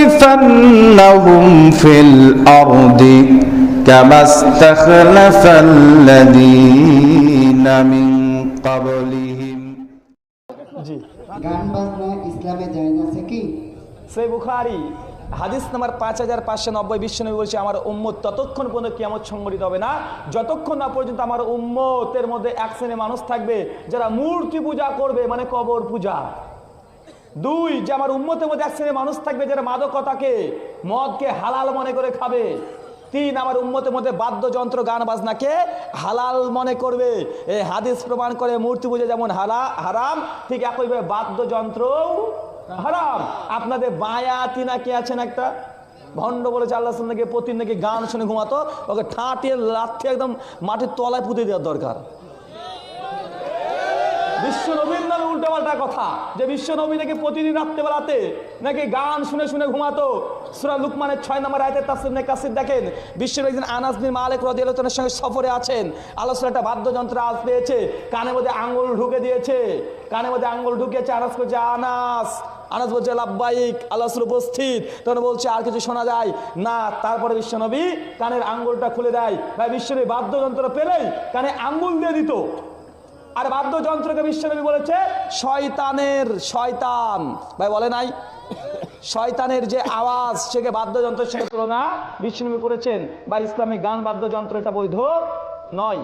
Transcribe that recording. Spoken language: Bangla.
ليستخلفنهم في الأرض كما استخلف الذين من قبلهم জি গান বাজনা ইসলামে জায়েজ আছে কি সেই বুখারি হাদিস নাম্বার পাঁচ হাজার পাঁচশো নব্বই বিশ্বনবী বলছে আমার উম্মত ততক্ষণ পর্যন্ত কিয়ামত সংগঠিত হবে না যতক্ষণ না পর্যন্ত আমার উম্মতের মধ্যে এক শ্রেণী মানুষ থাকবে যারা মূর্তি পূজা করবে মানে কবর পূজা দুই, যে আমার উম্মতের মধ্যে এক শ্রেণি মানুষ থাকবে যারা মাদকতাকে, মদকে হালাল মনে করে খাবে। তিন, আমার উম্মতের মধ্যে বাদ্যযন্ত্র, গান বাজনাকে হালাল মনে করবে। এই হাদিস প্রমাণ করে মূর্তি পূজা যেমন হালা, হারাম, ঠিক একইভাবে বাদ্যযন্ত্রও হারাম। আপনাদের বায়াতি নাকি আছেন একটা? ভণ্ড বলেছে আল্লাহ নাকি প্রতি নাকি গান শুনে ঘুমাতো। ওকে ঠাঁটিয়ে লাথি একদম মাটির তলায় পুঁতে দেওয়ার দরকার। বিশ্ব নবীর নামে উল্টোপাল্টা কথা। যে বিশ্ব নবী নাকি প্রতিদিন রাত্রেবেলাতে নাকি গান শুনে শুনে ঘুমাতো। সুরা লুকমানের ছয় নম্বর আয়তের তাসির নে কাসির দেখেন। বিশ্বের একদিন আনাস বিন মালিক রদিয়ালতনের সঙ্গে সফরে আছেন। আলোচনা একটা বাদ্যযন্ত্র আজ পেয়েছে কানে মধ্যে আঙ্গুল ঢুকে দিয়েছে। কানে মধ্যে আঙ্গুল ঢুকেছে আনাস করছে আনাস। আনাস বলছে লাভবাহিক আল্লাহর উপস্থিত। তখন বলছে, আর কিছু শোনা যায়? না। তারপরে বিশ্বনবী কানের আঙ্গুলটা খুলে দেয়। ভাই বিশ্বনবী বাদ্যযন্ত্র পেলেই কানে আঙ্গুল দিয়ে দিত। আর বাদ্যযন্ত্রকে বিশ্বনবী বলেছে, শয়তানের শয়তান। ভাই বলে নাই? শয়তানের যে আওয়াজ সেকে বাদ্যযন্ত্রের সঙ্গে তুলনা বিশ্বনবী করেছেন, বা ইসলামিক গান বাদ্যযন্ত্র এটা বৈধ নয়।